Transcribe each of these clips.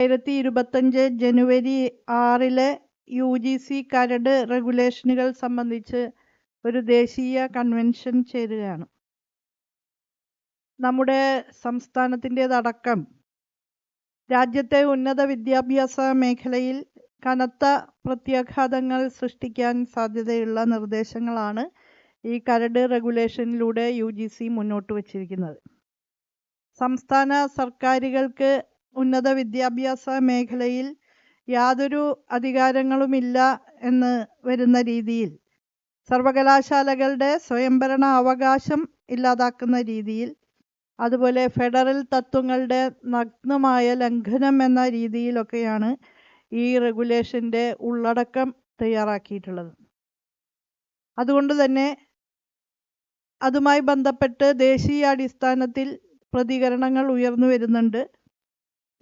രണ്ടായിരത്തി ഇരുപത്തഞ്ച് ജനുവരി ആറിലെ യു ജി സി കരട് റെഗുലേഷനുകൾ സംബന്ധിച്ച് ഒരു ദേശീയ കൺവെൻഷൻ ചേരുകയാണ്. നമ്മുടെ സംസ്ഥാനത്തിന്റേതടക്കം രാജ്യത്തെ ഉന്നത വിദ്യാഭ്യാസ മേഖലയിൽ കനത്ത പ്രത്യാഘാതങ്ങൾ സൃഷ്ടിക്കാൻ സാധ്യതയുള്ള നിർദ്ദേശങ്ങളാണ് ഈ കരട് റെഗുലേഷനിലൂടെ യു ജി സി മുന്നോട്ട് വച്ചിരിക്കുന്നത്. സംസ്ഥാന സർക്കാരുകൾക്ക് ഉന്നത വിദ്യാഭ്യാസ മേഖലയിൽ യാതൊരു അധികാരങ്ങളുമില്ല എന്ന് വരുന്ന രീതിയിൽ സർവകലാശാലകളുടെ സ്വയംഭരണ അവകാശം ഇല്ലാതാക്കുന്ന രീതിയിൽ അതുപോലെ ഫെഡറൽ തത്വങ്ങളുടെ നഗ്നമായ ലംഘനം എന്ന രീതിയിലൊക്കെയാണ് ഈ റെഗുലേഷന്റെ ഉള്ളടക്കം തയ്യാറാക്കിയിട്ടുള്ളത്. അതുകൊണ്ട് തന്നെ അതുമായി ബന്ധപ്പെട്ട് ദേശീയ അടിസ്ഥാനത്തിൽ പ്രതികരണങ്ങൾ ഉയർന്നു വരുന്നുണ്ട്.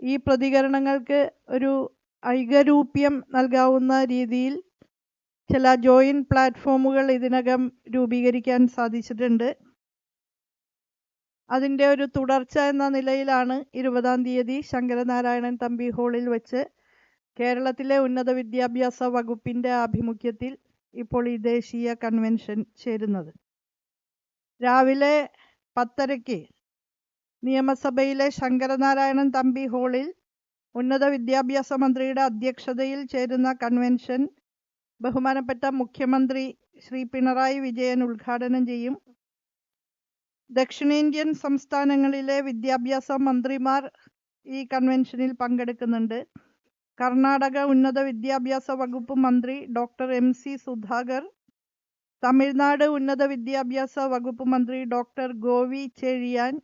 ഈ പ്രതികരണങ്ങൾക്ക് ഒരു ഐകരൂപ്യം നൽകാവുന്ന രീതിയിൽ ചില ജോയിൻ പ്ലാറ്റ്ഫോമുകൾ ഇതിനകം രൂപീകരിക്കാൻ സാധിച്ചിട്ടുണ്ട്. അതിന്റെ ഒരു തുടർച്ച എന്ന നിലയിലാണ് ഇരുപതാം തീയതി ശങ്കരനാരായണൻ തമ്പി ഹാളിൽ വെച്ച് കേരളത്തിലെ ഉന്നത വിദ്യാഭ്യാസ വകുപ്പിന്റെ ആഭിമുഖ്യത്തിൽ ഇപ്പോൾ ഈ ദേശീയ കൺവെൻഷൻ ചേരുന്നത്. രാവിലെ പത്തരയ്ക്ക് നിയമസഭയിലെ ശങ്കരനാരായണൻ തമ്പി ഹാളിൽ ഉന്നത വിദ്യാഭ്യാസ മന്ത്രിയുടെ അധ്യക്ഷതയിൽ ചേരുന്ന കൺവെൻഷൻ ബഹുമാനപ്പെട്ട മുഖ്യമന്ത്രി ശ്രീ പിണറായി വിജയൻ ഉദ്ഘാടനം ചെയ്യും. ദക്ഷിണേന്ത്യൻ സംസ്ഥാനങ്ങളിലെ വിദ്യാഭ്യാസ മന്ത്രിമാർ ഈ കൺവെൻഷനിൽ പങ്കെടുക്കുന്നുണ്ട്. കർണാടക ഉന്നത വിദ്യാഭ്യാസ വകുപ്പ് മന്ത്രി doctor M C Sudhakar Tamil Nadu ഉന്നത വിദ്യാഭ്യാസ വകുപ്പ് മന്ത്രി ഡോക്ടർ ഗോവി ചെഴിയാൻ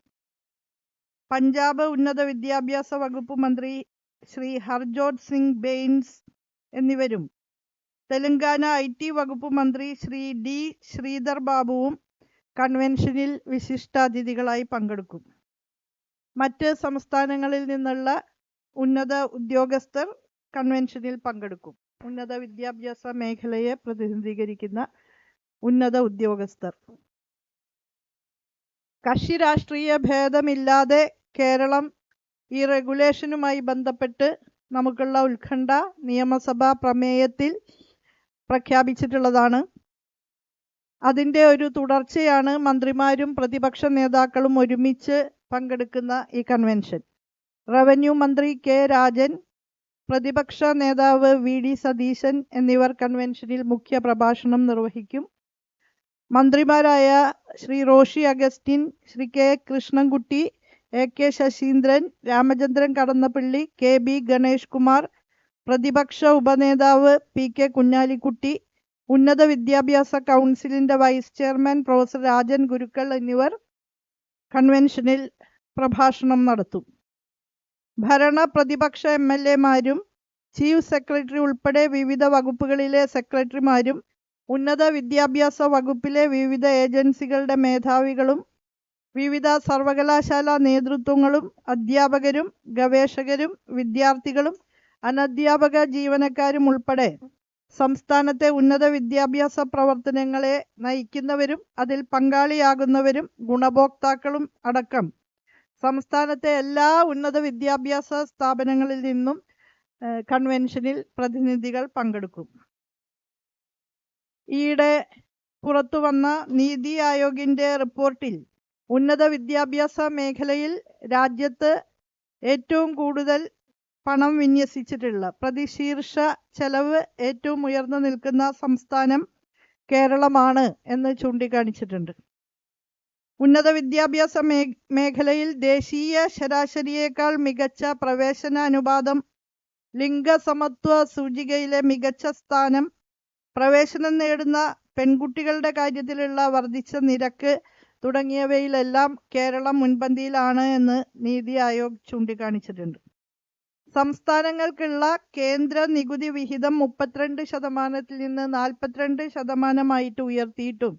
പഞ്ചാബ് ഉന്നത വിദ്യാഭ്യാസ വകുപ്പ് മന്ത്രി ശ്രീ ഹർജോത് സിംഗ് ബെയിൻസ് എന്നിവരും. തെലങ്കാന ഐ ടി വകുപ്പ് മന്ത്രി ശ്രീ ഡി ശ്രീധർ ബാബുവും കൺവെൻഷനിൽ വിശിഷ്ടാതിഥികളായി പങ്കെടുക്കും. മറ്റ് സംസ്ഥാനങ്ങളിൽ നിന്നുള്ള ഉന്നത ഉദ്യോഗസ്ഥർ കൺവെൻഷനിൽ പങ്കെടുക്കും. ഉന്നത വിദ്യാഭ്യാസ മേഖലയെ പ്രതിനിധീകരിക്കുന്ന ഉന്നത ഉദ്യോഗസ്ഥർ. കക്ഷി രാഷ്ട്രീയ ഭേദമില്ലാതെ കേരളം ഈ റെഗുലേഷനുമായി ബന്ധപ്പെട്ട് നമുക്കുള്ള ഉത്കണ്ഠ നിയമസഭാ പ്രമേയത്തിൽ പ്രഖ്യാപിച്ചിട്ടുള്ളതാണ്. അതിന്റെ ഒരു തുടർച്ചയാണ് മന്ത്രിമാരും പ്രതിപക്ഷ നേതാക്കളും ഒരുമിച്ച് പങ്കെടുക്കുന്ന ഈ കൺവെൻഷൻ റവന്യൂ മന്ത്രി കെ രാജൻ പ്രതിപക്ഷ നേതാവ് വി ഡി സതീശൻ എന്നിവർ കൺവെൻഷനിൽ മുഖ്യ പ്രഭാഷണം നിർവഹിക്കും. മന്ത്രിമാരായ Shri Roshy Augustine Shri K Krishnankutty A K Saseendran Ramachandran Kadannappally K B Ganesh Kumar പ്രതിപക്ഷ ഉപനേതാവ് പി കെ കുഞ്ഞാലിക്കുട്ടി ഉന്നത വിദ്യാഭ്യാസ കൗൺസിലിന്റെ vice chairman professor Rajan Gurukkal എന്നിവർ കൺവെൻഷനിൽ പ്രഭാഷണം നടത്തും. ഭരണ പ്രതിപക്ഷ എം എൽ എമാരും ചീഫ് സെക്രട്ടറി ഉൾപ്പെടെ വിവിധ വകുപ്പുകളിലെ സെക്രട്ടറിമാരും ഉന്നത വിദ്യാഭ്യാസ വകുപ്പിലെ വിവിധ ഏജൻസികളുടെ മേധാവികളും വിവിധ സർവകലാശാല നേതൃത്വങ്ങളും അധ്യാപകരും ഗവേഷകരും വിദ്യാർത്ഥികളും അനധ്യാപക ജീവനക്കാരും ഉൾപ്പെടെ സംസ്ഥാനത്തെ ഉന്നത വിദ്യാഭ്യാസ പ്രവർത്തനങ്ങളെ നയിക്കുന്നവരും അതിൽ പങ്കാളിയാകുന്നവരും ഗുണഭോക്താക്കളും അടക്കം. സംസ്ഥാനത്തെ എല്ലാ ഉന്നത വിദ്യാഭ്യാസ സ്ഥാപനങ്ങളിൽ നിന്നും കൺവെൻഷനിൽ പ്രതിനിധികൾ പങ്കെടുക്കും. ഈയിടെ പുറത്തു വന്ന നീതി ആയോഗിന്റെ റിപ്പോർട്ടിൽ ഉന്നത വിദ്യാഭ്യാസ മേഖലയിൽ രാജ്യത്ത് ഏറ്റവും കൂടുതൽ പണം വിന്യസിച്ചിട്ടുള്ള പ്രതിശീർഷ ചെലവ് ഏറ്റവും ഉയർന്നു നിൽക്കുന്ന സംസ്ഥാനം കേരളമാണ് എന്ന് ചൂണ്ടിക്കാണിച്ചിട്ടുണ്ട്. ഉന്നത വിദ്യാഭ്യാസ മേ മേഖലയിൽ ദേശീയ ശരാശരിയേക്കാൾ മികച്ച പ്രവേശന അനുപാതം ലിംഗസമത്വ സൂചികയിലെ മികച്ച സ്ഥാനം പ്രവേശനം നേടുന്ന പെൺകുട്ടികളുടെ കാര്യത്തിലുള്ള വർദ്ധിച്ച നിരക്ക് തുടങ്ങിയവയിലെല്ലാം കേരളം മുൻപന്തിയിലാണ് എന്ന് നീതി ആയോഗ് ചൂണ്ടിക്കാണിച്ചിട്ടുണ്ട്. സംസ്ഥാനങ്ങൾക്കുള്ള കേന്ദ്ര നികുതി വിഹിതം മുപ്പത്തിരണ്ട് ശതമാനത്തിൽ നിന്ന് നാൽപ്പത്തിരണ്ട് ശതമാനമായിട്ട് ഉയർത്തിയിട്ടും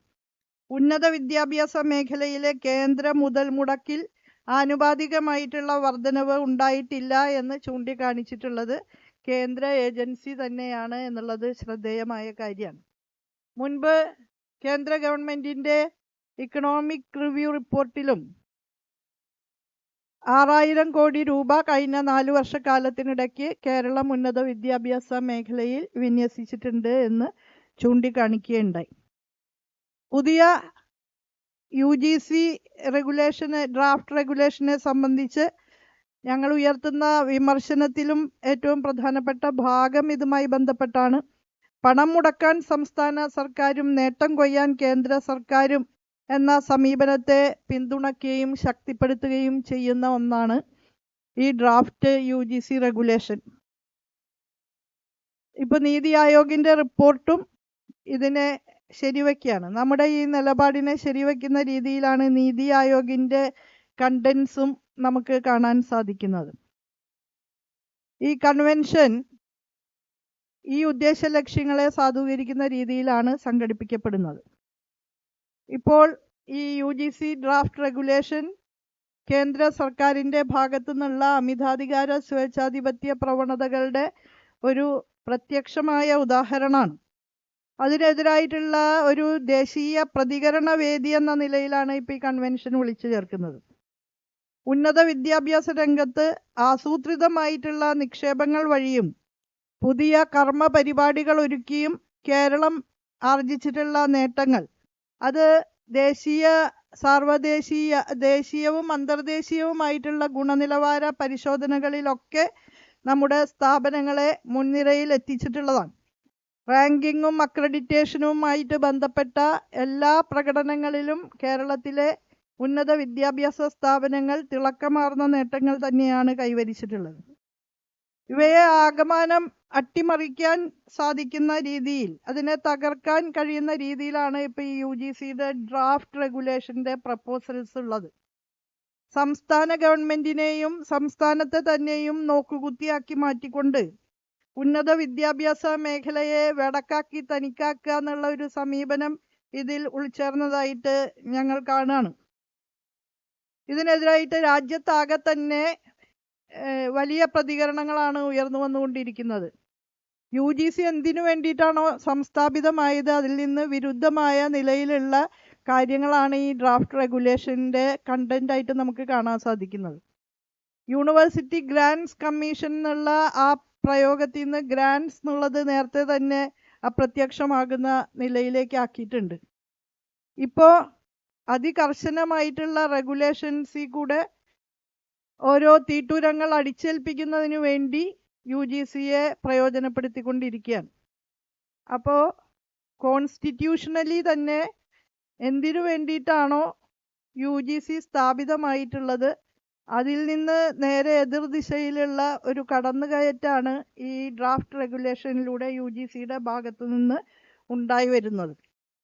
ഉന്നത വിദ്യാഭ്യാസ മേഖലയിലെ കേന്ദ്ര മുതൽ മുടക്കിൽ ആനുപാതികമായിട്ടുള്ള വർധനവ് ഉണ്ടായിട്ടില്ല എന്ന് ചൂണ്ടിക്കാണിച്ചിട്ടുള്ളത് കേന്ദ്ര ഏജൻസി തന്നെയാണ് എന്നുള്ളത് ശ്രദ്ധേയമായ കാര്യമാണ്. മുൻപ് കേന്ദ്ര ഗവൺമെന്റിന്റെ ഇക്കണോമിക് റിവ്യൂ റിപ്പോർട്ടിലും ആറായിരം കോടി രൂപ കഴിഞ്ഞ നാലു വർഷക്കാലത്തിനിടയ്ക്ക് കേരളം ഉന്നത വിദ്യാഭ്യാസ മേഖലയിൽ വിന്യസിച്ചിട്ടുണ്ട് എന്ന് ചൂണ്ടിക്കാണിക്കുകയുണ്ടായി. പുതിയ യു ജി സി റെഗുലേഷന് ഡ്രാഫ്റ്റ് റെഗുലേഷനെ സംബന്ധിച്ച് ഞങ്ങൾ ഉയർത്തുന്ന വിമർശനത്തിലും ഏറ്റവും പ്രധാനപ്പെട്ട ഭാഗം ഇതുമായി ബന്ധപ്പെട്ടാണ്. പണം മുടക്കാൻ സംസ്ഥാന സർക്കാരും നേട്ടം കൊയ്യാൻ കേന്ദ്ര സർക്കാരും എന്ന സമീപനത്തെ പിന്തുണയ്ക്കുകയും ശക്തിപ്പെടുത്തുകയും ചെയ്യുന്ന ഒന്നാണ് ഈ draft U G C regulation. ഇപ്പോൾ നീതി ആയോഗിന്റെ റിപ്പോർട്ടും ഇതിനെ ശരിവയ്ക്കുകയാണ് നമ്മുടെ ഈ നിലപാടിനെ ശരിവയ്ക്കുന്ന രീതിയിലാണ് നീതി ആയോഗിന്റെ കണ്ടൻസും നമുക്ക് കാണാൻ സാധിക്കുന്നത്. ഈ കൺവെൻഷൻ ഈ ഉദ്ദേശ ലക്ഷ്യങ്ങളെ സാധൂകരിക്കുന്ന രീതിയിലാണ് സംഘടിപ്പിക്കപ്പെടുന്നത്. ഇപ്പോൾ ഈ U G C draft regulation കേന്ദ്ര സർക്കാരിന്റെ ഭാഗത്തു നിന്നുള്ള അമിതാധികാര സ്വേച്ഛാധിപത്യ പ്രവണതകളുടെ ഒരു പ്രത്യക്ഷമായ ഉദാഹരണമാണ്. അതിനെതിരായിട്ടുള്ള ഒരു ദേശീയ പ്രതികരണ വേദി എന്ന നിലയിലാണ് ഇപ്പോൾ ഈ കൺവെൻഷൻ വിളിച്ചു ചേർക്കുന്നത്. ഉന്നത വിദ്യാഭ്യാസ രംഗത്ത് ആസൂത്രിതമായിട്ടുള്ള നിക്ഷേപങ്ങൾ വഴിയും പുതിയ കർമ്മ പരിപാടികൾ ഒരുക്കിയും കേരളം ആർജിച്ചിട്ടുള്ള നേട്ടങ്ങൾ അത് ദേശീയ സാർവദേശീയ ദേശീയവും അന്തർദേശീയവുമായിട്ടുള്ള ഗുണനിലവാര പരിശോധനകളിലൊക്കെ നമ്മുടെ സ്ഥാപനങ്ങളെ മുൻനിരയിൽ എത്തിച്ചിട്ടുള്ളതാണ്. റാങ്കിങ്ങും അക്രഡിറ്റേഷനുമായിട്ട് ബന്ധപ്പെട്ട എല്ലാ പ്രകടനങ്ങളിലും കേരളത്തിലെ ഉന്നത വിദ്യാഭ്യാസ സ്ഥാപനങ്ങൾ തിളക്കമാർന്ന നേട്ടങ്ങൾ തന്നെയാണ് കൈവരിച്ചിട്ടുള്ളത്. ഇവയെ ആകമാനം അട്ടിമറിക്കാൻ സാധിക്കുന്ന രീതിയിൽ അതിനെ തകർക്കാൻ കഴിയുന്ന രീതിയിലാണ് ഇപ്പൊ ഈ യു ജി സിയുടെ ഡ്രാഫ്റ്റ് റെഗുലേഷന്റെ പ്രപ്പോസൽസ് ഉള്ളത്. സംസ്ഥാന ഗവൺമെന്റിനെയും സംസ്ഥാനത്തെ തന്നെയും നോക്കുകുത്തിയാക്കി മാറ്റിക്കൊണ്ട് ഉന്നത വിദ്യാഭ്യാസ മേഖലയെ വെടക്കാക്കി തനിക്കാക്കുക എന്നുള്ള ഒരു സമീപനം ഇതിൽ ഉൾച്ചേർന്നതായിട്ട് ഞങ്ങൾ കാണുകയാണ്. ഇതിനെതിരായിട്ട് രാജ്യത്താകെ തന്നെ വലിയ പ്രതികരണങ്ങളാണ് ഉയർന്നു വന്നുകൊണ്ടിരിക്കുന്നത്. യു ജി സി എന്തിനു വേണ്ടിയിട്ടാണോ സംസ്ഥാപിതമായത്? അതിൽ നിന്ന് വിരുദ്ധമായ നിലയിലുള്ള കാര്യങ്ങളാണ് ഈ ഡ്രാഫ്റ്റ് റെഗുലേഷന്റെ കണ്ടന്റായിട്ട് നമുക്ക് കാണാൻ സാധിക്കുന്നത്. യൂണിവേഴ്സിറ്റി ഗ്രാൻഡ്സ് കമ്മീഷൻ എന്നുള്ള ആ പ്രയോഗത്തിൽ നിന്ന് ഗ്രാൻഡ്സ് എന്നുള്ളത് നേരത്തെ തന്നെ അപ്രത്യക്ഷമാകുന്ന നിലയിലേക്ക് ആക്കിയിട്ടുണ്ട്. ഇപ്പോൾ അതികർശനമായിട്ടുള്ള റെഗുലേഷൻസിൽ കൂടെ ഓരോ തീട്ടൂരങ്ങൾ അടിച്ചേൽപ്പിക്കുന്നതിനു വേണ്ടി യു ജി സിയെ പ്രയോജനപ്പെടുത്തിക്കൊണ്ടിരിക്കുകയാണ്. അപ്പോൾ കോൺസ്റ്റിറ്റ്യൂഷണലി തന്നെ എന്തിനു വേണ്ടിയിട്ടാണോ യു ജി സി സ്ഥാപിതമായിട്ടുള്ളത്? അതിൽ നിന്ന് നേരെ എതിർദിശയിലുള്ള ഒരു കടന്നുകയറ്റാണ് ഈ ഡ്രാഫ്റ്റ് റെഗുലേഷനിലൂടെ യു ജി സിയുടെ ഭാഗത്തു നിന്ന് ഉണ്ടായി വരുന്നത്.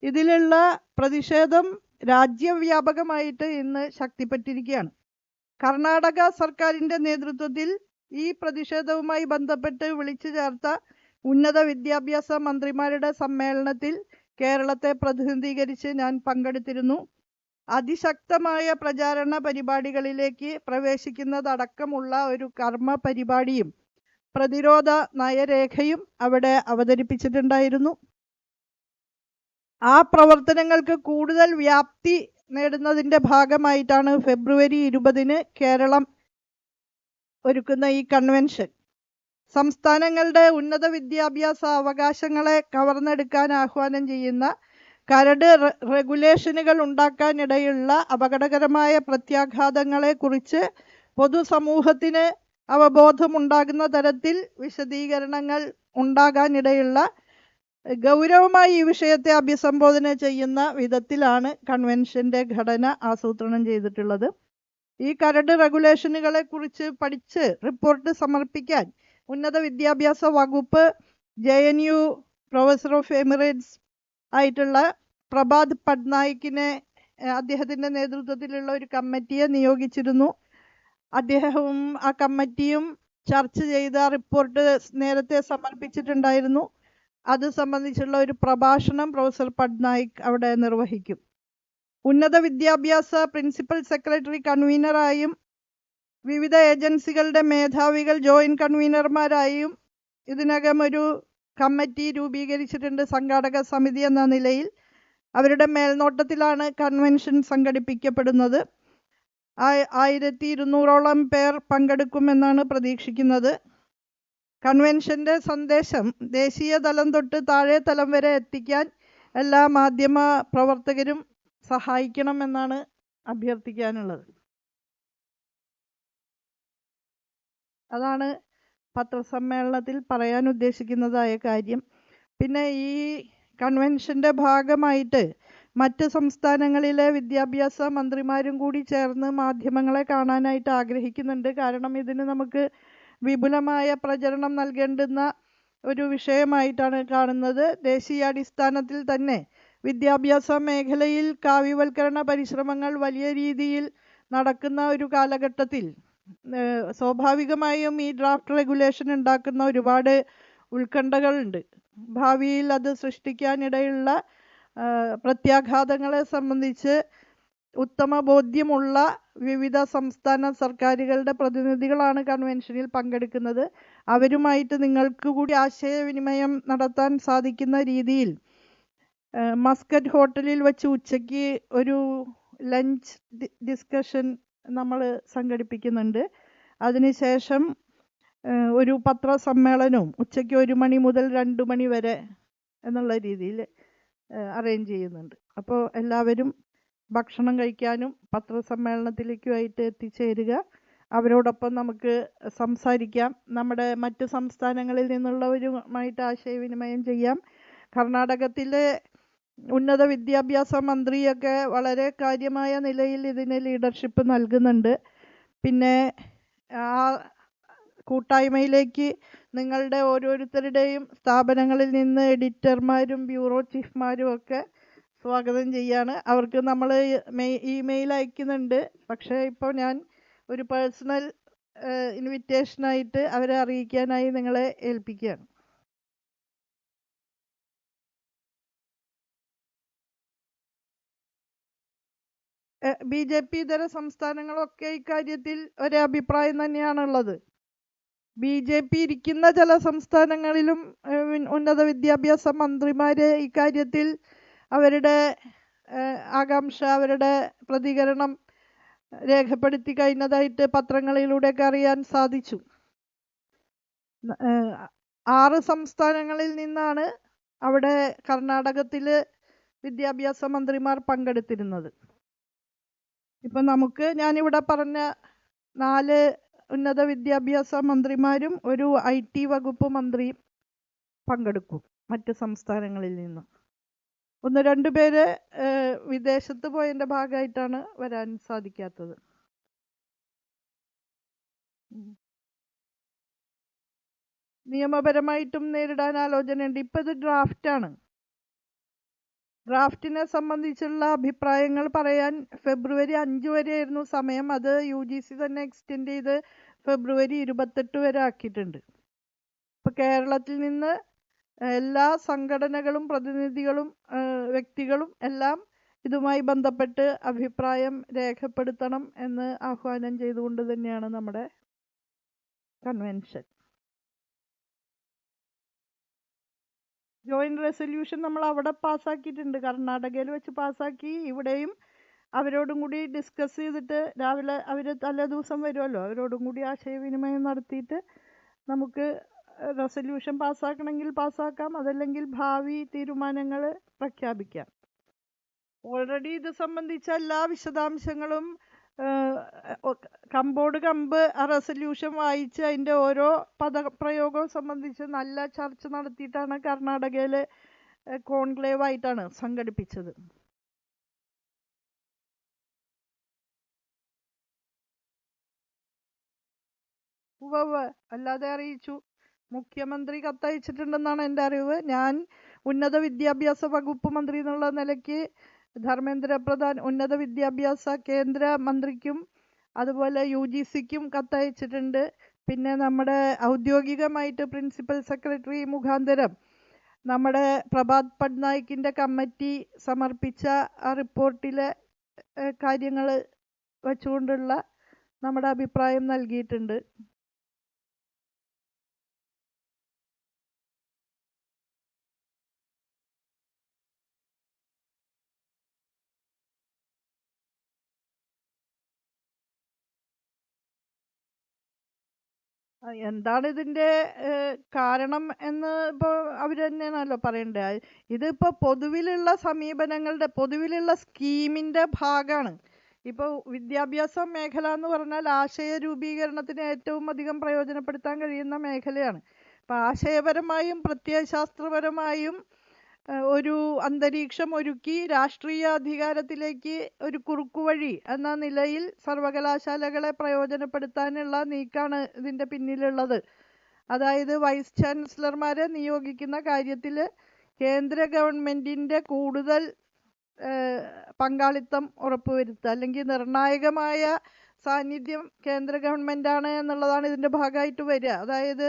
ഇതിലുള്ള പ്രതിഷേധം രാജ്യവ്യാപകമായിട്ട് ഇന്ന് ശക്തിപ്പെട്ടിരിക്കുകയാണ്. കർണാടക സർക്കാരിന്റെ നേതൃത്വത്തിൽ ഈ പ്രതിഷേധവുമായി ബന്ധപ്പെട്ട് വിളിച്ചു ചേർത്ത ഉന്നത വിദ്യാഭ്യാസ മന്ത്രിമാരുടെ സമ്മേളനത്തിൽ കേരളത്തെ പ്രതിനിധീകരിച്ച് ഞാൻ പങ്കെടുത്തിരുന്നു. അതിശക്തമായ പ്രചാരണ പരിപാടികളിലേക്ക് പ്രവേശിക്കുന്നതടക്കമുള്ള ഒരു കർമ്മ പരിപാടിയും പ്രതിരോധ നയരേഖയും അവിടെ അവതരിപ്പിച്ചിട്ടുണ്ടായിരുന്നു. ആ പ്രവർത്തനങ്ങൾക്ക് കൂടുതൽ വ്യാപ്തി നേടുന്നതിന്റെ ഭാഗമായിട്ടാണ് ഫെബ്രുവരി ഇരുപതിന് കേരളം ഒരുക്കുന്ന ഈ കൺവെൻഷൻ സംസ്ഥാനങ്ങളുടെ ഉന്നത വിദ്യാഭ്യാസ അവകാശങ്ങളെ കവർന്നെടുക്കാൻ ആഹ്വാനം ചെയ്യുന്ന കരട് റെഗുലേഷനുകൾ ഉണ്ടാക്കാനിടയുള്ള അപകടകരമായ പ്രത്യാഘാതങ്ങളെക്കുറിച്ച് പൊതുസമൂഹത്തിന് അവബോധമുണ്ടാകുന്ന തരത്തിൽ വിശദീകരണങ്ങൾ ഉണ്ടാകാനിടയുള്ള ഗൗരവമായി ഈ വിഷയത്തെ അഭിസംബോധന ചെയ്യുന്ന വിധത്തിലാണ് കൺവെൻഷന്റെ ഘടന ആസൂത്രണം ചെയ്തിട്ടുള്ളത്. ഈ കരട് റെഗുലേഷനുകളെ കുറിച്ച് പഠിച്ച് റിപ്പോർട്ട് സമർപ്പിക്കാൻ ഉന്നത വിദ്യാഭ്യാസ വകുപ്പ് J N U professor of emeritus ആയിട്ടുള്ള പ്രഭാത് പട്നായിക്കിനെ അദ്ദേഹത്തിന്റെ നേതൃത്വത്തിലുള്ള ഒരു കമ്മിറ്റിയെ നിയോഗിച്ചിരുന്നു. അദ്ദേഹവും ആ കമ്മിറ്റിയും ചർച്ച ചെയ്ത റിപ്പോർട്ട് നേരത്തെ സമർപ്പിച്ചിട്ടുണ്ടായിരുന്നു. അത് സംബന്ധിച്ചുള്ള ഒരു പ്രഭാഷണം പ്രൊഫസർ പട്നായിക് അവിടെ നിർവഹിക്കും. ഉന്നത വിദ്യാഭ്യാസ പ്രിൻസിപ്പൽ സെക്രട്ടറി കൺവീനറായും വിവിധ ഏജൻസികളുടെ മേധാവികൾ ജോയിന്റ് കൺവീനർമാരായും ഇതിനകം ഒരു കമ്മിറ്റി രൂപീകരിച്ചിട്ടുണ്ട് സംഘാടക സമിതി എന്ന നിലയിൽ. അവരുടെ മേൽനോട്ടത്തിലാണ് കൺവെൻഷൻ സംഘടിപ്പിക്കപ്പെടുന്നത്. ആയി- ആയിരത്തി ഇരുന്നൂറോളം പേർ പങ്കെടുക്കുമെന്നാണ് പ്രതീക്ഷിക്കുന്നത്. കൺവെൻഷന്റെ സന്ദേശം ദേശീയ തലം തൊട്ട് താഴെ തലം വരെ എത്തിക്കാൻ എല്ലാ മാധ്യമ പ്രവർത്തകരും സഹായിക്കണമെന്നാണ് അഭ്യർത്ഥിക്കാനുള്ളത്. അതാണ് പത്രസമ്മേളനത്തിൽ പറയാൻ ഉദ്ദേശിക്കുന്നതായ കാര്യം. പിന്നെ ഈ കൺവെൻഷന്റെ ഭാഗമായിട്ട് മറ്റ് സംസ്ഥാനങ്ങളിലെ വിദ്യാഭ്യാസ മന്ത്രിമാരും കൂടി ചേർന്ന് മാധ്യമങ്ങളെ കാണാനായിട്ട് ആഗ്രഹിക്കുന്നുണ്ട്. കാരണം ഇതിന് നമുക്ക് വിപുലമായ പ്രചരണം നൽകേണ്ടുന്ന ഒരു വിഷയമായിട്ടാണ് കാണുന്നത്. ദേശീയാടിസ്ഥാനത്തിൽ തന്നെ വിദ്യാഭ്യാസ മേഖലയിൽ കാവ്യവൽക്കരണ പരിശ്രമങ്ങൾ വലിയ രീതിയിൽ നടക്കുന്ന ഒരു കാലഘട്ടത്തിൽ സ്വാഭാവികമായും ഈ ഡ്രാഫ്റ്റ് റെഗുലേഷൻ ഉണ്ടാക്കുന്ന ഒരുപാട് ഉത്കണ്ഠകളുണ്ട്. ഭാവിയിൽ അത് സൃഷ്ടിക്കാനിടയുള്ള പ്രത്യാഘാതങ്ങളെ സംബന്ധിച്ച് ഉത്തമ ബോധ്യമുള്ള വിവിധ സംസ്ഥാന സർക്കാരുകളുടെ പ്രതിനിധികളാണ് കൺവെൻഷനിൽ പങ്കെടുക്കുന്നത്. അവരുമായിട്ട് നിങ്ങൾക്ക് കൂടി ആശയവിനിമയം നടത്താൻ സാധിക്കുന്ന രീതിയിൽ മസ്കറ്റ് ഹോട്ടലിൽ വെച്ച് ഉച്ചയ്ക്ക് ഒരു ലഞ്ച് ഡിസ്കഷൻ നമ്മൾ സംഘടിപ്പിക്കുന്നുണ്ട്. അതിനുശേഷം ഒരു പത്രസമ്മേളനവും ഉച്ചയ്ക്ക് ഒരു മണി മുതൽ രണ്ട് മണി വരെ എന്നുള്ള രീതിയിൽ അറേഞ്ച് ചെയ്യുന്നുണ്ട്. അപ്പോൾ എല്ലാവരും ഭക്ഷണം കഴിക്കാനും പത്രസമ്മേളനത്തിലേക്കുമായിട്ട് എത്തിച്ചേരുക. അവരോടൊപ്പം നമുക്ക് സംസാരിക്കാം. നമ്മുടെ മറ്റ് സംസ്ഥാനങ്ങളിൽ നിന്നുള്ളവരുമായിട്ട് ആശയവിനിമയം ചെയ്യാം. കർണാടകത്തിലെ ഉന്നത വിദ്യാഭ്യാസ മന്ത്രിയൊക്കെ വളരെ കാര്യമായ നിലയിൽ ഇതിന് ലീഡർഷിപ്പ് നൽകുന്നുണ്ട്. പിന്നെ ആ കൂട്ടായ്മയിലേക്ക് നിങ്ങളുടെ ഓരോരുത്തരുടെയും സ്ഥാപനങ്ങളിൽ നിന്ന് എഡിറ്റർമാരും ബ്യൂറോ ചീഫ്മാരും ഒക്കെ സ്വാഗതം ചെയ്യാണ്. അവർക്ക് നമ്മൾ ഇമെയിൽ അയക്കുന്നുണ്ട്. പക്ഷേ ഇപ്പോൾ ഞാൻ ഒരു പേഴ്സണൽ ഇൻവിറ്റേഷനായിട്ട് അവരെ അറിയിക്കാനായി നിങ്ങളെ ഏൽപ്പിക്കുകയാണ്. ബി ജെ പി ഇതര സംസ്ഥാനങ്ങളൊക്കെ ഇക്കാര്യത്തിൽ ഒരേ അഭിപ്രായം തന്നെയാണുള്ളത്. ബി ജെ പി ഇരിക്കുന്ന ചില സംസ്ഥാനങ്ങളിലും ഉന്നത വിദ്യാഭ്യാസ മന്ത്രിമാരെ ഇക്കാര്യത്തിൽ അവരുടെ ആകാംക്ഷ അവരുടെ പ്രതികരണം രേഖപ്പെടുത്തി കഴിഞ്ഞതായിട്ട് പത്രങ്ങളിലൂടെയൊക്കെ അറിയാൻ സാധിച്ചു. ആറ് സംസ്ഥാനങ്ങളിൽ നിന്നാണ് അവിടെ കർണാടകത്തിൽ വിദ്യാഭ്യാസ മന്ത്രിമാർ പങ്കെടുത്തിരുന്നത്. ഇപ്പൊ നമുക്ക് ഞാനിവിടെ പറഞ്ഞ നാല് ഉന്നത വിദ്യാഭ്യാസ മന്ത്രിമാരും ഒരു ഐ ടി വകുപ്പ് മന്ത്രിയും പങ്കെടുക്കും മറ്റ് സംസ്ഥാനങ്ങളിൽ നിന്ന്. ഒന്ന് രണ്ട് പേര് വിദേശത്ത് പോയതിന്റെ ഭാഗമായിട്ടാണ് വരാൻ സാധിക്കാത്തത്. നിയമപരമായിട്ടും നേരിടാൻ ആലോചനയുണ്ട്. ഇപ്പൊ ഇത് ഡ്രാഫ്റ്റാണ് ഡ്രാഫ്റ്റിനെ സംബന്ധിച്ചുള്ള അഭിപ്രായങ്ങൾ പറയാൻ ഫെബ്രുവരി അഞ്ച് വരെയായിരുന്നു സമയം. അത് യു ജി സി തന്നെ എക്സ്റ്റെൻഡ് ചെയ്ത് ഫെബ്രുവരി ഇരുപത്തെട്ട് വരെ ആക്കിയിട്ടുണ്ട്. ഇപ്പൊ കേരളത്തിൽ നിന്ന് എല്ലാ സംഘടനകളും പ്രതിനിധികളും വ്യക്തികളും എല്ലാം ഇതുമായി ബന്ധപ്പെട്ട് അഭിപ്രായം രേഖപ്പെടുത്തണം എന്ന് ആഹ്വാനം ചെയ്തുകൊണ്ട് തന്നെയാണ് നമ്മുടെ കൺവെൻഷൻ. ജോയിന്റ് റെസൊല്യൂഷൻ നമ്മൾ അവിടെ പാസ്സാക്കിയിട്ടുണ്ട്. കർണാടകയിൽ വെച്ച് പാസ്സാക്കി ഇവിടെയും അവരോടും കൂടി ഡിസ്കസ് ചെയ്തിട്ട് രാവിലെ അവർ തലേ ദിവസം വരുമല്ലോ. അവരോടും കൂടി ആശയവിനിമയം നടത്തിയിട്ട് നമുക്ക് റെസൊല്യൂഷൻ പാസ്സാക്കണമെങ്കിൽ പാസ്സാക്കാം. അതല്ലെങ്കിൽ ഭാവി തീരുമാനങ്ങൾ പ്രഖ്യാപിക്കാം. ഓൾറെഡി ഇത് സംബന്ധിച്ച എല്ലാ വിശദാംശങ്ങളും കമ്പോർഡ് കമ്പ് ആ റെസൊല്യൂഷൻ വായിച്ച് അതിന്റെ ഓരോ പദപ്രയോഗവും സംബന്ധിച്ച് നല്ല ചർച്ച നടത്തിയിട്ടാണ് കർണാടകയിൽ കോൺക്ലേവ് ആയിട്ടാണ് സംഘടിപ്പിച്ചത്. അല്ലാതെ അറിയിച്ചു. മുഖ്യമന്ത്രി കത്തയച്ചിട്ടുണ്ടെന്നാണ് എന്റെ അറിവ്. ഞാൻ ഉന്നത വിദ്യാഭ്യാസ വകുപ്പ് മന്ത്രി എന്നുള്ള നിലയ്ക്ക് ധർമ്മേന്ദ്ര പ്രധാൻ ഉന്നത വിദ്യാഭ്യാസ കേന്ദ്ര മന്ത്രിക്കും അതുപോലെ യു ജി സിക്കും കത്തയച്ചിട്ടുണ്ട്. പിന്നെ നമ്മുടെ ഔദ്യോഗികമായിട്ട് പ്രിൻസിപ്പൽ സെക്രട്ടറി മുഖാന്തരം നമ്മുടെ പ്രഭാത് പട്നായിക്കിന്റെ കമ്മിറ്റി സമർപ്പിച്ച ആ റിപ്പോർട്ടിലെ കാര്യങ്ങൾ വച്ചുകൊണ്ടുള്ള നമ്മുടെ അഭിപ്രായം നൽകിയിട്ടുണ്ട്. എന്താണ് ഇതിന്റെ കാരണം എന്ന് ഇപ്പോൾ അവർ തന്നെയാണല്ലോ പറയേണ്ടത് ഇതിപ്പോൾ പൊതുവിലുള്ള സമീപനങ്ങളുടെ പൊതുവിലുള്ള സ്കീമിന്റെ ഭാഗമാണ്. ഇപ്പോൾ വിദ്യാഭ്യാസ മേഖല എന്ന് പറഞ്ഞാൽ ആശയ രൂപീകരണത്തിന് ഏറ്റവും അധികം പ്രയോജനപ്പെടുത്താൻ കഴിയുന്ന മേഖലയാണ്. അപ്പോൾ ആശയപരമായും പ്രത്യയശാസ്ത്രപരമായും ഒരു അന്തരീക്ഷം ഒരുക്കി രാഷ്ട്രീയ അധികാരത്തിലേക്ക് ഒരു കുറുക്കുവഴി എന്ന നിലയിൽ സർവകലാശാലകളെ പ്രയോജനപ്പെടുത്താനുള്ള നീക്കാണ് ഇതിന്റെ പിന്നിലുള്ളത്. അതായത് വൈസ് ചാൻസലർമാരെ നിയോഗിക്കുന്ന കാര്യത്തിൽ കേന്ദ്ര ഗവൺമെന്റിന്റെ കൂടുതൽ പങ്കാളിത്തം ഉറപ്പുവരുത്തുക അല്ലെങ്കിൽ നിർണായകമായ സാന്നിധ്യം കേന്ദ്ര ഗവൺമെന്റാണ് എന്നുള്ളതാണ് ഇതിന്റെ ഭാഗമായിട്ട് വരിക. അതായത്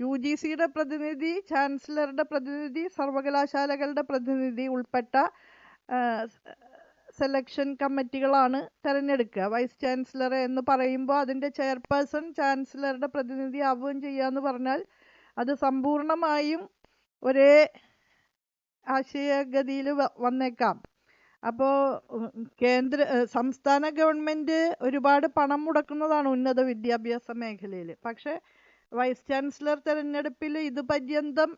യു ജി സിയുടെ പ്രതിനിധി ചാൻസലറുടെ പ്രതിനിധി സർവകലാശാലകളുടെ പ്രതിനിധി ഉൾപ്പെട്ട സെലക്ഷൻ കമ്മിറ്റികളാണ് തിരഞ്ഞെടുക്കുക. വൈസ് ചാൻസലർ എന്ന് പറയുമ്പോൾ അതിന്റെ ചെയർപേഴ്സൺ ചാൻസലറുടെ പ്രതിനിധി ആവുകയും ചെയ്യുക എന്ന് പറഞ്ഞാൽ അത് സമ്പൂർണമായും ഒരേ ആശയഗതിയിൽ വന്നേക്കാം. അപ്പോൾ കേന്ദ്ര സംസ്ഥാന ഗവൺമെന്റ് ഒരുപാട് പണം മുടക്കുന്നതാണ് ഉന്നത വിദ്യാഭ്യാസ മേഖലയിൽ. പക്ഷേ വൈസ് ചാൻസലർ തെരഞ്ഞെടുപ്പിൽ ഇത് പര്യന്തം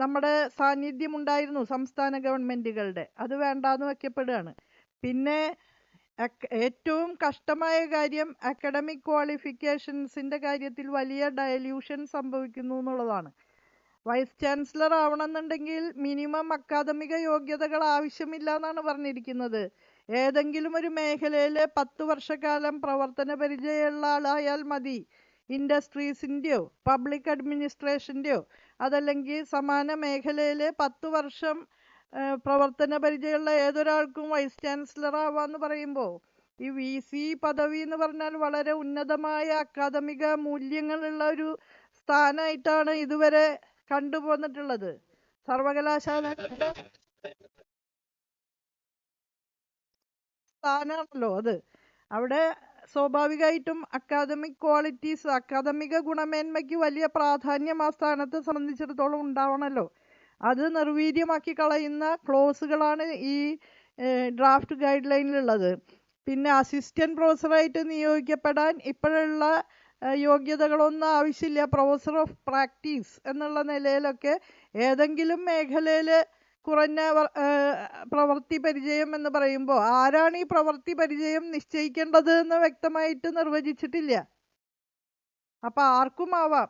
നമ്മുടെ സാന്നിധ്യം ഉണ്ടായിരുന്നു സംസ്ഥാന ഗവൺമെന്റുകളുടെ അത് വേണ്ടാന്ന് വയ്ക്കപ്പെടുകയാണ് പിന്നെ ഏറ്റവും കഷ്ടമായ കാര്യം അക്കാഡമിക് ക്വാളിഫിക്കേഷൻസിന്റെ കാര്യത്തിൽ വലിയ ഡയല്യൂഷൻ സംഭവിക്കുന്നു എന്നുള്ളതാണ്. വൈസ് ചാൻസലർ ആവണമെന്നുണ്ടെങ്കിൽ മിനിമം അക്കാദമിക യോഗ്യതകൾ ആവശ്യമില്ല എന്നാണ് പറഞ്ഞിരിക്കുന്നത്. ഏതെങ്കിലും ഒരു മേഖലയിൽ പത്ത് വർഷക്കാലം പ്രവർത്തന പരിചയമുള്ള ആളായാൽ മതി. ഇൻഡസ്ട്രീസിന്റെയോ പബ്ലിക് അഡ്മിനിസ്ട്രേഷന്റെയോ അതല്ലെങ്കിൽ സമാന മേഖലയിലെ പത്ത് വർഷം പ്രവർത്തന പരിചയമുള്ള ഏതൊരാൾക്കും വൈസ് ചാൻസലർ ആവാന്ന് പറയുമ്പോൾ ഈ വി സി പദവി എന്ന് പറഞ്ഞാൽ വളരെ ഉന്നതമായ അക്കാദമിക മൂല്യങ്ങളുള്ള ഒരു സ്ഥാനമായിട്ടാണ് ഇതുവരെ കണ്ടുപോന്നിട്ടുള്ളത് സർവകലാശാല സ്ഥാനമാണല്ലോ അത്. അവിടെ സ്വാഭാവികമായിട്ടും അക്കാദമിക് ക്വാളിറ്റീസ് അക്കാദമിക ഗുണമേന്മയ്ക്ക് വലിയ പ്രാധാന്യം ആ സ്ഥാനത്തെ സംബന്ധിച്ചിടത്തോളം ഉണ്ടാവണമല്ലോ അത് നിർവീര്യമാക്കി കളയുന്ന ക്ലോസുകളാണ് ഈ ഡ്രാഫ്റ്റ് ഗൈഡ് ലൈനിലുള്ളത് പിന്നെ അസിസ്റ്റന്റ് പ്രൊഫസറായിട്ട് നിയോഗിക്കപ്പെടാൻ ഇപ്പോഴുള്ള യോഗ്യതകളൊന്നും ആവശ്യമില്ല. പ്രൊഫസർ ഓഫ് പ്രാക്ടീസ് എന്നുള്ള നിലയിലൊക്കെ ഏതെങ്കിലും മേഖലയിൽ കുറഞ്ഞ പ്രവൃത്തി പരിചയം എന്ന് പറയുമ്പോൾ ആരാണ് ഈ പ്രവൃത്തി പരിചയം നിശ്ചയിക്കേണ്ടത് എന്ന് വ്യക്തമായിട്ട് നിർവചിച്ചിട്ടില്ല. അപ്പൊ ആർക്കും ആവാം.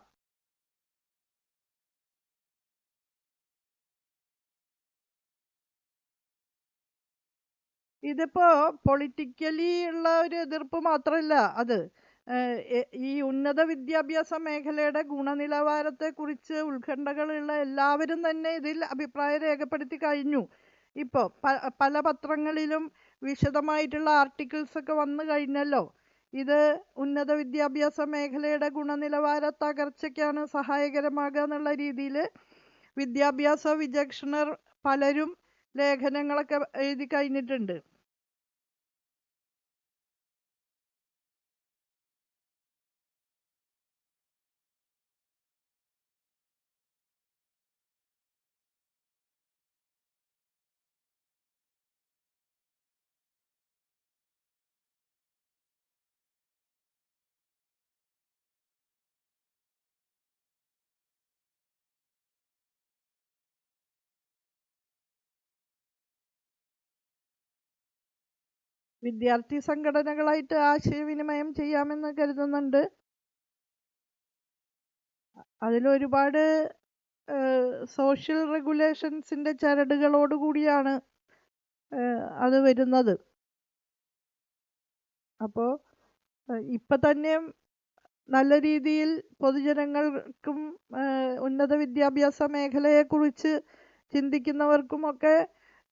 ഇതിപ്പോ പൊളിറ്റിക്കലി ഉള്ള ഒരു എതിർപ്പ് മാത്രമല്ല അത്. ഈ ഉന്നത വിദ്യാഭ്യാസ മേഖലയുടെ ഗുണനിലവാരത്തെ കുറിച്ച് ഉത്കണ്ഠകളുള്ള എല്ലാവരും തന്നെ ഇതിൽ അഭിപ്രായം രേഖപ്പെടുത്തി കഴിഞ്ഞു. ഇപ്പോൾ പല പത്രങ്ങളിലും വിശദമായിട്ടുള്ള ആർട്ടിക്കിൾസ് ഒക്കെ വന്നു കഴിഞ്ഞല്ലോ. ഇത് ഉന്നത വിദ്യാഭ്യാസ മേഖലയുടെ ഗുണനിലവാര തകർച്ചയ്ക്കാണ് സഹായകരമാകുക എന്നുള്ള രീതിയിൽ വിദ്യാഭ്യാസ വിചക്ഷണർ പലരും ലേഖനങ്ങളൊക്കെ എഴുതി കഴിഞ്ഞിട്ടുണ്ട്. വിദ്യാർത്ഥി സംഘടനകളായിട്ട് ആശയവിനിമയം ചെയ്യാമെന്ന് കരുതുന്നുണ്ട്. അതിലൊരുപാട് സോഷ്യൽ റെഗുലേഷൻസിന്റെ ചരടുകളോട് കൂടിയാണ് അത് വരുന്നത്. അപ്പോൾ ഇപ്പം തന്നെ നല്ല രീതിയിൽ പൊതുജനങ്ങൾക്കും ഉന്നത വിദ്യാഭ്യാസ മേഖലയെക്കുറിച്ച് ചിന്തിക്കുന്നവർക്കുമൊക്കെ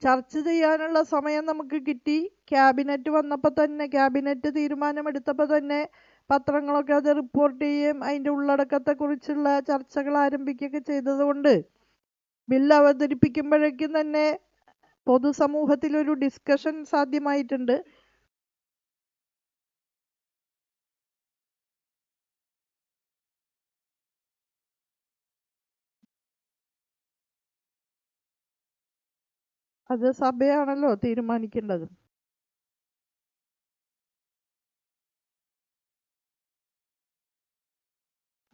ചർച്ച ചെയ്യാനുള്ള സമയം നമുക്ക് കിട്ടി. ക്യാബിനറ്റ് വന്നപ്പോൾ തന്നെ ക്യാബിനറ്റ് തീരുമാനമെടുത്തപ്പോൾ തന്നെ പത്രങ്ങളൊക്കെ അത് റിപ്പോർട്ട് ചെയ്യുകയും അതിന്റെ ഉള്ളടക്കത്തെക്കുറിച്ചുള്ള ചർച്ചകൾ ആരംഭിക്കുകയൊക്കെ ചെയ്തതുകൊണ്ട് ബിൽ അവതരിപ്പിക്കുമ്പോഴേക്കും തന്നെ പൊതുസമൂഹത്തിലൊരു ഡിസ്കഷൻ സാധ്യമായിട്ടുണ്ട്. അത് സഭയാണല്ലോ തീരുമാനിക്കേണ്ടത്.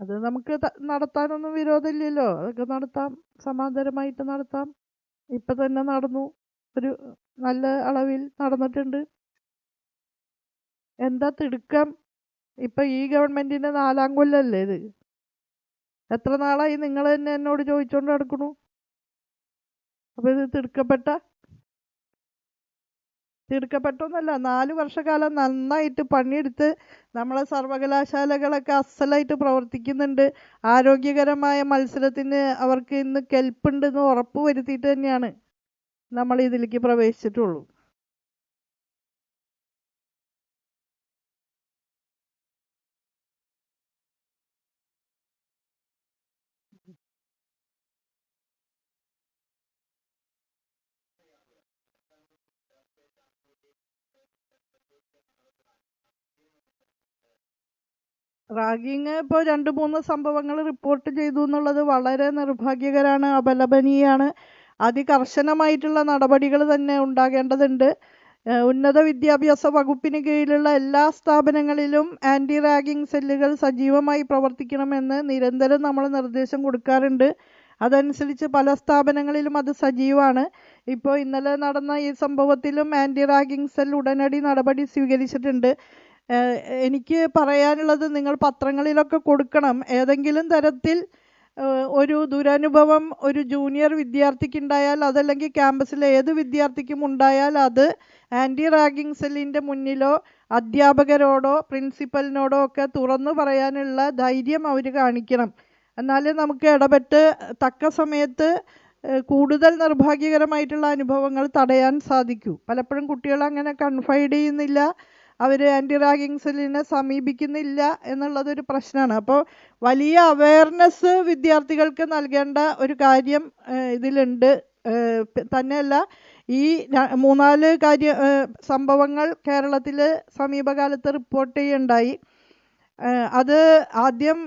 അത് നമുക്ക് നടത്താനൊന്നും വിരോധമില്ലല്ലോ. അതൊക്കെ നടത്താം. സമാന്തരമായിട്ട് നടത്താം. ഇപ്പൊ തന്നെ നടന്നു. ഒരു നല്ല അളവിൽ നടന്നിട്ടുണ്ട്. എന്താ തിടുക്കം? ഇപ്പൊ ഈ ഗവൺമെന്റിന്റെ നാലാം കൊല്ലല്ലേ ഇത്? എത്ര നാളായി നിങ്ങൾ തന്നെ എന്നോട് ചോദിച്ചോണ്ട് നടക്കണു അപ്പൊ ഇത് തിടുക്കപ്പെട്ട തിടുക്കപ്പെട്ടൊന്നല്ല നാല് വർഷക്കാലം നന്നായിട്ട് പണിയെടുത്ത് നമ്മളെ സർവകലാശാലകളൊക്കെ അസലായിട്ട് പ്രവർത്തിക്കുന്നുണ്ട്. ആരോഗ്യകരമായ മത്സരത്തിന് അവർക്ക് ഇന്ന് കെൽപ്പുണ്ടെന്ന് ഉറപ്പ് വരുത്തിയിട്ട് തന്നെയാണ് നമ്മൾ ഇതിലേക്ക് പ്രവേശിച്ചിട്ടുള്ളൂ. റാഗിങ് ഇപ്പോൾ രണ്ട് മൂന്ന് സംഭവങ്ങൾ റിപ്പോർട്ട് ചെയ്തു എന്നുള്ളത് വളരെ നിർഭാഗ്യകരമാണ് അപലപനീയമാണ് അതികർശനമായിട്ടുള്ള നടപടികൾ തന്നെ ഉണ്ടാകേണ്ടതുണ്ട്. ഉന്നത വിദ്യാഭ്യാസ വകുപ്പിന് കീഴിലുള്ള എല്ലാ സ്ഥാപനങ്ങളിലും ആന്റി റാഗിംഗ് സെല്ലുകൾ സജീവമായി പ്രവർത്തിക്കണമെന്ന് നിരന്തരം നമ്മൾ നിർദ്ദേശം കൊടുക്കാറുണ്ട്. അതനുസരിച്ച് പല സ്ഥാപനങ്ങളിലും അത് സജീവമാണ്. ഇപ്പോൾ ഇന്നലെ നടന്ന ഈ സംഭവത്തിലും ആന്റി റാഗിംഗ് സെൽ ഉടനടി നടപടി സ്വീകരിച്ചിട്ടുണ്ട്. എനിക്ക് പറയാനുള്ളത് നിങ്ങൾ പത്രങ്ങളിലൊക്കെ കൊടുക്കണം. ഏതെങ്കിലും തരത്തിൽ ഒരു ദുരനുഭവം ഒരു ജൂനിയർ വിദ്യാർത്ഥിക്ക് ഉണ്ടായാൽ അതല്ലെങ്കിൽ ക്യാമ്പസിലെ ഏത് വിദ്യാർത്ഥിക്കും ഉണ്ടായാൽ അത് ആന്റി റാഗിങ് സെല്ലിന്റെ മുന്നിലോ അധ്യാപകരോടോ പ്രിൻസിപ്പലിനോടോ ഒക്കെ തുറന്നു പറയാനുള്ള ധൈര്യം അവർ കാണിക്കണം. എന്നാലേ നമുക്ക് ഇടപെട്ട് തക്ക സമയത്ത് കൂടുതൽ നിർഭാഗ്യകരമായിട്ടുള്ള അനുഭവങ്ങൾ തടയാൻ സാധിക്കൂ. പലപ്പോഴും കുട്ടികൾ അങ്ങനെ കൺഫൈഡ് ചെയ്യുന്നില്ല. അവർ ആന്റി റാഗിങ് സെല്ലിനെ സമീപിക്കുന്നില്ല എന്നുള്ളതൊരു പ്രശ്നമാണ്. അപ്പോൾ വലിയ അവയർനെസ് വിദ്യാർത്ഥികൾക്ക് നൽകേണ്ട ഒരു കാര്യം ഇതിലുണ്ട്. തന്നെയല്ല ഈ മൂന്നാൽ കാര്യ സംഭവങ്ങൾ കേരളത്തിൽ സമീപകാലത്ത് റിപ്പോർട്ട് ചെയ്യുണ്ടായി അത് ആദ്യം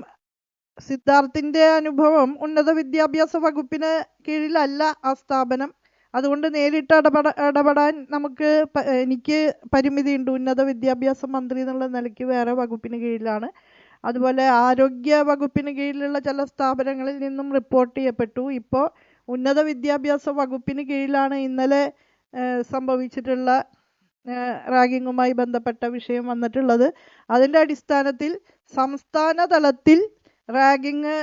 സിദ്ധാർത്ഥിന്റെ അനുഭവം ഉന്നത വിദ്യാഭ്യാസ വകുപ്പിന് കീഴിലല്ല ആ സ്ഥാപനം. അതുകൊണ്ട് നേരിട്ട് ഇടപെട ഇടപെടാൻ നമുക്ക് എനിക്ക് പരിമിതിയുണ്ട്. ഉന്നത വിദ്യാഭ്യാസ മന്ത്രി എന്നുള്ള നിലയ്ക്ക് വേറെ വകുപ്പിന് കീഴിലാണ്. അതുപോലെ ആരോഗ്യ വകുപ്പിന് കീഴിലുള്ള ചില സ്ഥാപനങ്ങളിൽ നിന്നും റിപ്പോർട്ട് ചെയ്യപ്പെട്ടു. ഇപ്പോൾ ഉന്നത വിദ്യാഭ്യാസ വകുപ്പിന് കീഴിലാണ് ഇന്നലെ സംഭവിച്ചിട്ടുള്ള റാഗിങ്ങുമായി ബന്ധപ്പെട്ട വിഷയം വന്നിട്ടുള്ളത്. അതിന്റെ അടിസ്ഥാനത്തിൽ സംസ്ഥാന തലത്തിൽ റാഗിങ്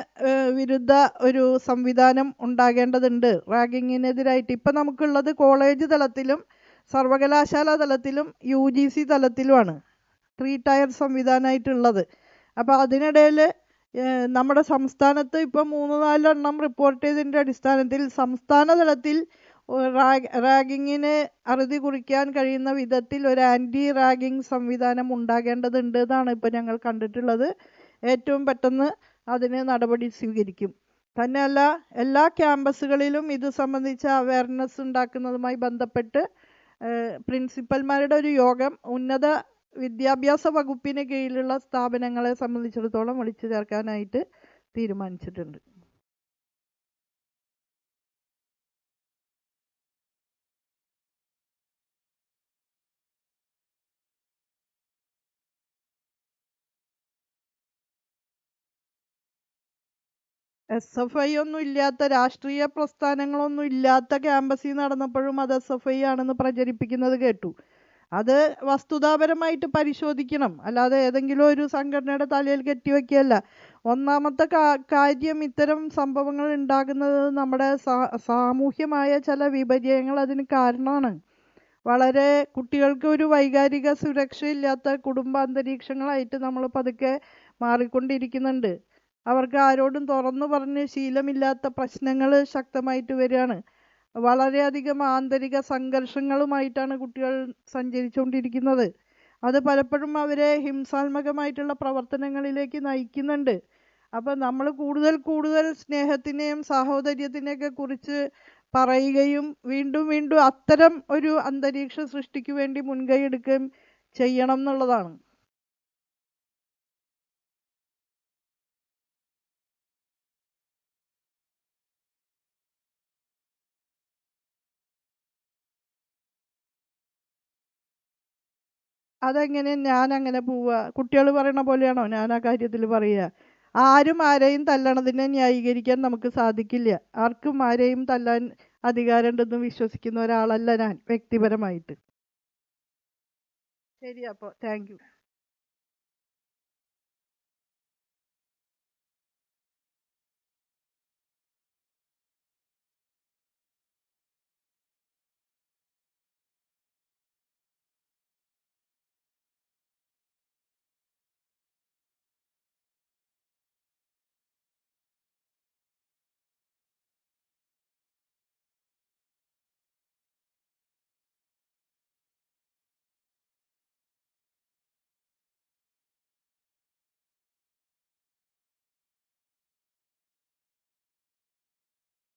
വിരുദ്ധ ഒരു സംവിധാനം ഉണ്ടാകേണ്ടതുണ്ട്. റാഗിങ്ങിനെതിരായിട്ട് ഇപ്പം നമുക്കുള്ളത് കോളേജ് തലത്തിലും സർവകലാശാല തലത്തിലും യു ജി സി തലത്തിലുമാണ്. ത്രീ ടയർ സംവിധാനമായിട്ടുള്ളത്. അപ്പോൾ അതിനിടയിൽ നമ്മുടെ സംസ്ഥാനത്ത് ഇപ്പം മൂന്ന് നാലെണ്ണം റിപ്പോർട്ട് ചെയ്തതിന്റെ അടിസ്ഥാനത്തിൽ സംസ്ഥാന തലത്തിൽ റാഗിങ്ങിന് അറുതി കുറിക്കാൻ കഴിയുന്ന വിധത്തിൽ ഒരു ആന്റി റാഗിങ് സംവിധാനം ഉണ്ടാകേണ്ടതുണ്ട് എന്നാണ് ഇപ്പോൾ ഞങ്ങൾ കണ്ടിട്ടുള്ളത്. ഏറ്റവും പെട്ടെന്ന് അതിന് നടപടി സ്വീകരിക്കും. തന്നെയല്ല എല്ലാ ക്യാമ്പസുകളിലും ഇത് സംബന്ധിച്ച അവയർനെസ് ഉണ്ടാക്കുന്നതുമായി ബന്ധപ്പെട്ട് പ്രിൻസിപ്പൽമാരുടെ ഒരു യോഗം ഉന്നത വിദ്യാഭ്യാസ വകുപ്പിന് കീഴിലുള്ള സ്ഥാപനങ്ങളെ സംബന്ധിച്ചിടത്തോളം വിളിച്ചു ചേർക്കാനായിട്ട് തീരുമാനിച്ചിട്ടുണ്ട്. എസ് എഫ് ഐ ഒന്നും ഇല്ലാത്ത രാഷ്ട്രീയ പ്രസ്ഥാനങ്ങളൊന്നും ഇല്ലാത്ത ക്യാമ്പസിൽ നടന്നപ്പോഴും അത് എസ് എഫ് ഐ ആണെന്ന് പ്രചരിപ്പിക്കുന്നത് കേട്ടു. അത് വസ്തുതാപരമായിട്ട് പരിശോധിക്കണം. അല്ലാതെ ഏതെങ്കിലും ഒരു സംഘടനയുടെ തലയിൽ കെട്ടിവെക്കുകയല്ല. ഒന്നാമത്തെ കാര്യം ഇത്തരം സംഭവങ്ങൾ ഉണ്ടാകുന്നത് നമ്മുടെ സാമൂഹ്യമായ ചില വിപര്യങ്ങൾ അതിന് കാരണമാണ്. വളരെ കുട്ടികൾക്ക് ഒരു വൈകാരിക സുരക്ഷയില്ലാത്ത കുടുംബാന്തരീക്ഷങ്ങളായിട്ട് നമ്മൾ പതുക്കെ മാറിക്കൊണ്ടിരിക്കുന്നുണ്ട്. അവർക്ക് ആരോടും തുറന്നു പറഞ്ഞ് ശീലമില്ലാത്ത പ്രശ്നങ്ങൾ ശക്തമായിട്ട് വരികയാണ്. വളരെയധികം ആന്തരിക സംഘർഷങ്ങളുമായിട്ടാണ് കുട്ടികൾ സഞ്ചരിച്ചുകൊണ്ടിരിക്കുന്നത്. അത് പലപ്പോഴും അവരെ ഹിംസാത്മകമായിട്ടുള്ള പ്രവർത്തനങ്ങളിലേക്ക് നയിക്കുന്നുണ്ട്. അപ്പം നമ്മൾ കൂടുതൽ കൂടുതൽ സ്നേഹത്തിനെയും സാഹോദര്യത്തിനെയൊക്കെ കുറിച്ച് പറയുകയും വീണ്ടും വീണ്ടും അത്തരം ഒരു അന്തരീക്ഷം സൃഷ്ടിക്കു വേണ്ടി മുൻകൈ എടുക്കുകയും ചെയ്യണം എന്നുള്ളതാണ്. അതെങ്ങനെ ഞാൻ അങ്ങനെ പോവുക കുട്ടികൾ പറയണ പോലെയാണോ ഞാൻ ആ കാര്യത്തിൽ പറയുക ആരും ആരെയും തല്ലണതിനെ ന്യായീകരിക്കാൻ നമുക്ക് സാധിക്കില്ല. ആർക്കും ആരെയും തല്ലാൻ അധികാരമുണ്ടെന്ന് വിശ്വസിക്കുന്ന ഒരാളല്ല ഞാൻ വ്യക്തിപരമായിട്ട്. ശരി അപ്പോൾ താങ്ക്